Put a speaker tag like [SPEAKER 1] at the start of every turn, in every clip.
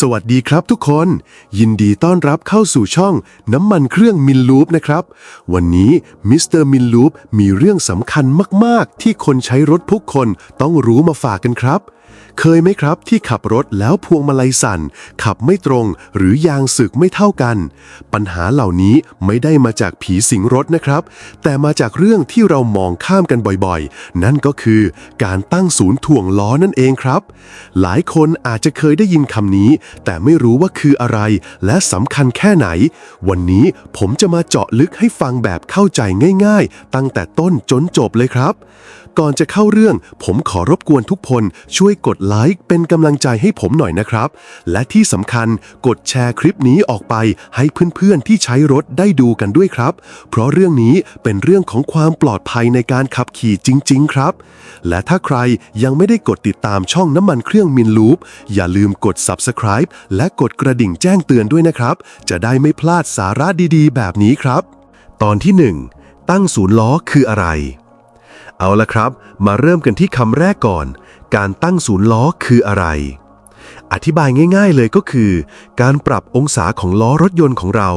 [SPEAKER 1] สวัสดีครับทุกคน ยินดีต้อนรับเข้าสู่ช่องน้ำมันเครื่องมินลูปนะครับ วันนี้มิสเตอร์มินลูปมีเรื่องสำคัญมาก ๆ ที่คนใช้รถทุกคนต้องรู้มาฝากกันครับ เคยไหมครับที่ขับรถแล้วพวงมาลัยสั่น ขับไม่ตรงหรือยางสึกไม่เท่ากัน ปัญหาเหล่านี้ไม่ได้มาจากผีสิงรถนะครับ แต่มาจากเรื่องที่เรามองข้ามกันบ่อยๆ นั่นก็คือการตั้งศูนย์ถ่วงล้อนั่นเองครับ หลายคนอาจจะเคยได้ยินคำนี้ แต่ไม่รู้ว่าคืออะไร และสำคัญแค่ไหน วันนี้ผมจะมาเจาะลึกให้ฟังแบบเข้าใจง่าย ๆ ตั้งแต่ต้นจนจบเลยครับ ก่อนจะเข้าเรื่อง ผมขอรบกวนทุกคนช่วยกดไลค์เป็นกำลังใจให้ผมหน่อยนะครับ และที่สำคัญกดแชร์คลิปนี้ออกไปให้เพื่อนๆที่ใช้รถได้ดูกันด้วยครับ เพราะเรื่องนี้เป็นเรื่องของความปลอดภัยในการขับขี่จริง ๆ ครับ และถ้าใครยังไม่ได้กดติดตามช่องน้ำมันเครื่องมินลูปอย่าลืมกด subscribe และกดกระดิ่งแจ้งเตือนด้วยนะครับ จะได้ไม่พลาดสาระดีๆ แบบนี้ครับ ตอนที่ 1 ตั้งศูนย์ล้อคืออะไร เอาละครับ มาเริ่มกันที่คำแรกก่อน การตั้งศูนย์ล้อคืออะไร อธิบายง่าย ๆเลยก็คือ การปรับองศาของล้อรถยนต์ของเรา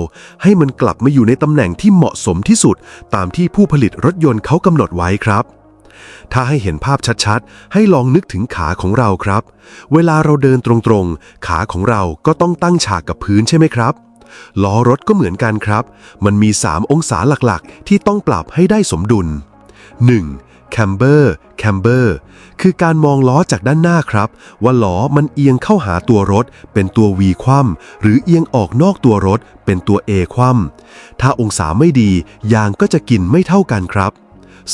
[SPEAKER 1] ให้มันกลับมาอยู่ในตำแหน่งที่เหมาะสมที่สุด ตามที่ผู้ผลิตรถยนต์เขากำหนดไว้ครับถ้าให้เห็นภาพชัดๆ ให้ลองนึกถึงขาของเราครับ เวลาเราเดินตรงๆ ขาของเราก็ต้องตั้งฉากกับพื้นใช่ไหมครับ ล้อรถก็เหมือนกันครับ มันมี 3 องศาหลักๆ ที่ต้องปรับให้ได้สมดุล 1. แคมเบอร์แคมเบอร์คือการมองล้อจากด้านหน้าครับ ว่าล้อมันเอียงเข้าหาตัวรถ เป็นตัว V คว่ำหรือเอียงออกนอกตัวรถ เป็นตัว A คว่ำถ้าองศาไม่ดี ยางก็จะกินไม่เท่ากันครับ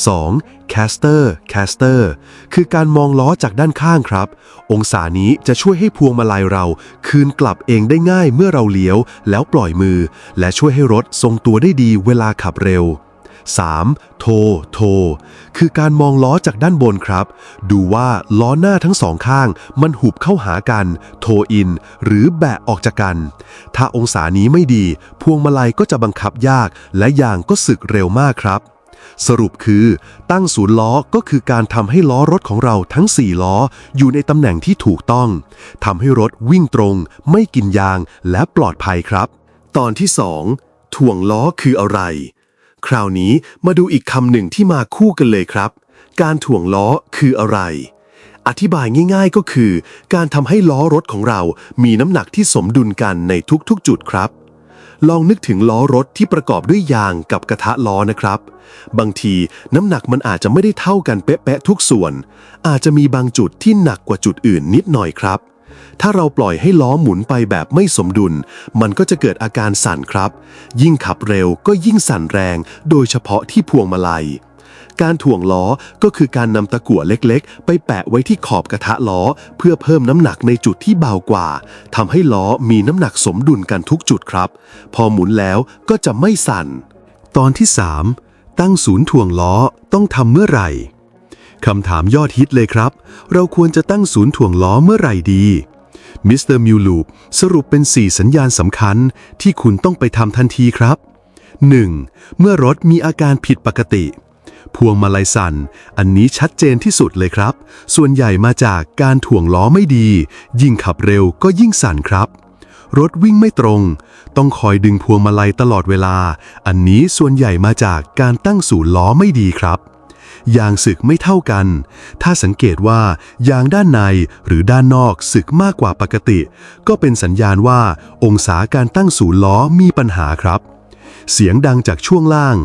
[SPEAKER 1] 2. caster caster คือการมองล้อจากด้านข้างครับ องศานี้จะช่วยให้พวงมาลัยเรา คืนกลับเองได้ง่ายเมื่อเราเลี้ยว แล้วปล่อยมือ และช่วยให้รถทรงตัวได้ดีเวลาขับเร็ว 3. โท โท คือการมองล้อจากด้านบนครับ ดูว่าล้อหน้าทั้งสองข้าง มันหุบเข้าหากัน โทอิน หรือแบะออกจากกัน ถ้าองศานี้ไม่ดี พวงมาลัยก็จะบังคับยาก และยางก็สึกเร็วมากครับสรุปคือ ตั้งศูนย์ล้อก็คือการทำให้ล้อรถของเราทั้ง 4 ล้อ อยู่ในตำแหน่งที่ถูกต้องทำให้รถวิ่งตรง ไม่กินยางและปลอดภัยครับ ตอนที่ 2 ถ่วงล้อคืออะไร คราวนี้มาดูอีกคำหนึ่งที่มาคู่กันเลยครับ การถ่วงล้อคืออะไร อธิบายง่ายๆก็คือ การทำให้ล้อรถของเรามีน้ำหนักที่สมดุลกันในทุกๆ จุดครับลองนึกถึงล้อรถที่ประกอบด้วยยางกับกระทะล้อนะครับ บางทีน้ำหนักมันอาจจะไม่ได้เท่ากันเป๊ะๆทุกส่วน อาจจะมีบางจุดที่หนักกว่าจุดอื่นนิดหน่อยครับ ถ้าเราปล่อยให้ล้อหมุนไปแบบไม่สมดุล มันก็จะเกิดอาการสั่นครับ ยิ่งขับเร็วก็ยิ่งสั่นแรง โดยเฉพาะที่พวงมาลัย การถ่วงล้อก็คือการนำตะกั่วเล็กๆ ไปแปะไว้ที่ขอบกระทะล้อ เพื่อเพิ่มน้ำหนักในจุดที่เบากว่าทำให้ล้อมีน้ำหนักสมดุลกันทุกจุดครับ พอหมุนแล้วก็จะไม่สั่น ตอนที่ 3 ตั้งศูนย์ถ่วงล้อต้องทำเมื่อไหร่ คำถามยอดฮิตเลยครับ เราควรจะตั้งศูนย์ถ่วงล้อเมื่อไหร่ดีมิสเตอร์มิวลูปสรุปเป็น 4 สัญญาณสำคัญที่คุณต้องไปทำทันทีครับ 1. เมื่อรถมีอาการผิดปกติ พวงมาลัยสั่น อันนี้ชัดเจนที่สุดเลยครับ ส่วนใหญ่มาจากการถ่วงล้อไม่ดี ยิ่งขับเร็วก็ยิ่งสั่นครับ รถวิ่งไม่ตรง ต้องคอยดึงพวงมาลัยตลอดเวลา อันนี้ส่วนใหญ่มาจากการตั้งศูนย์ล้อไม่ดีครับ ยางสึกไม่เท่ากัน ถ้าสังเกตว่ายางด้านในหรือด้านนอกสึกมากกว่าปกติ ก็เป็นสัญญาณว่าองศาการตั้งศูนย์ล้อมีปัญหาครับ เสียงดังจากช่วงล่าง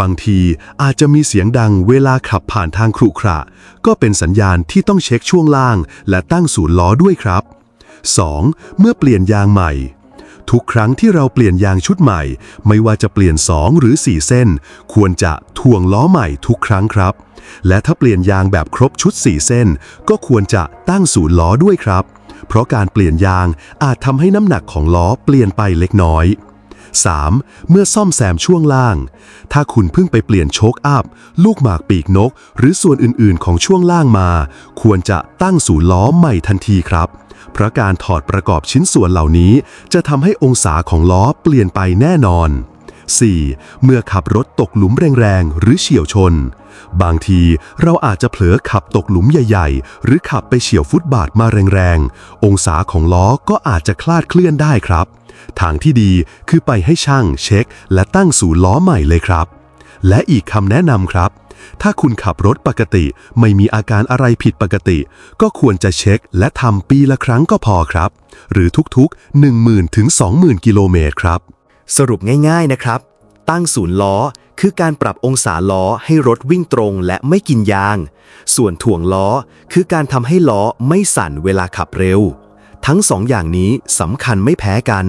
[SPEAKER 1] บางทีอาจจะมีเสียงดังเวลาขับผ่านทางขรุขระ ก็เป็นสัญญาณที่ต้องเช็คช่วงล่าง และตั้งศูนย์ล้อด้วยครับ 2. เมื่อเปลี่ยนยางใหม่ ทุกครั้งที่เราเปลี่ยนยางชุดใหม่ ไม่ว่าจะเปลี่ยน 2 หรือ 4 เส้น ควรจะถ่วงล้อใหม่ทุกครั้งครับ และถ้าเปลี่ยนยางแบบครบชุด 4 เส้น ก็ควรจะตั้งศูนย์ล้อด้วยครับ เพราะการเปลี่ยนยางอาจทำให้น้ำหนักของล้อเปลี่ยนไปเล็กน้อย 3. เมื่อซ่อมแซมช่วงล่าง ถ้าคุณเพิ่งไปเปลี่ยนโชคอัพ ลูกหมากปีกนก หรือส่วนอื่นๆ ของช่วงล่างมา ควรจะตั้งศูนย์ล้อใหม่ทันทีครับ เพราะการถอดประกอบชิ้นส่วนเหล่านี้ จะทำให้องศาของล้อเปลี่ยนไปแน่นอน 4. เมื่อขับรถตกหลุมแรงๆ หรือเฉียวชน บางทีเราอาจจะเผลอขับตกหลุมใหญ่ๆ หรือขับไปเฉียวฟุตบาทมาแรงๆ องศาของล้อก็อาจจะคลาดเคลื่อนได้ครับ ทางที่ดีคือไปให้ช่างเช็ค และตั้งศูนย์ล้อใหม่เลยครับ และอีกคำแนะนำครับ ถ้าคุณขับรถปกติไม่มีอาการอะไรผิดปกติ ก็ควรจะเช็คและทำปีละครั้งก็พอครับ หรือทุกๆ 10,000ถึง20,000 กิโลเมตรครับ
[SPEAKER 2] สรุปง่ายๆนะครับ ตั้งศูนย์ล้อคือการปรับองศาล้อให้รถวิ่งตรงและไม่กินยาง ส่วนถ่วงล้อคือการทำให้ล้อไม่สั่นเวลาขับเร็ว ทั้งสองอย่างนี้สำคัญไม่แพ้กัน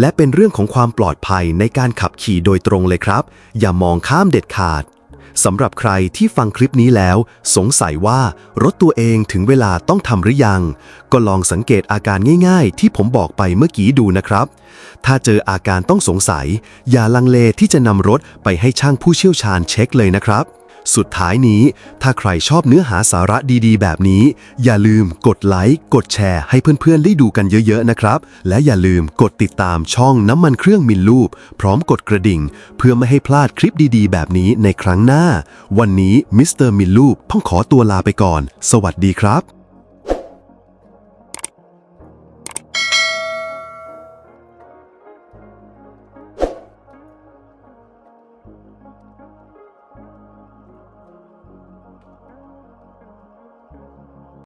[SPEAKER 2] และเป็นเรื่องของความปลอดภัยในการขับขี่โดยตรงเลยครับ อย่ามองข้ามเด็ดขาด สำหรับใครที่ฟังคลิปนี้แล้ว สงสัยว่ารถตัวเองถึงเวลาต้องทำหรือยัง ก็ลองสังเกตอาการง่ายๆ ที่ผมบอกไปเมื่อกี้ดูนะครับ ถ้าเจออาการต้องสงสัย อย่าลังเลที่จะนำรถไปให้ช่างผู้เชี่ยวชาญเช็คเลยนะครับ สุดท้ายนี้ ถ้าใครชอบเนื้อหาสาระดีๆ แบบนี้ อย่าลืมกดไลค์ กดแชร์ให้เพื่อนๆ ได้ดูกันเยอะๆ นะครับ และอย่าลืมกดติดตามช่องน้ำมันเครื่องมินลูป พร้อมกดกระดิ่ง เพื่อไม่ให้พลาดคลิปดีๆ แบบนี้ในครั้งหน้า วันนี้มิสเตอร์มินลูปต้องขอตัวลาไปก่อน สวัสดีครับ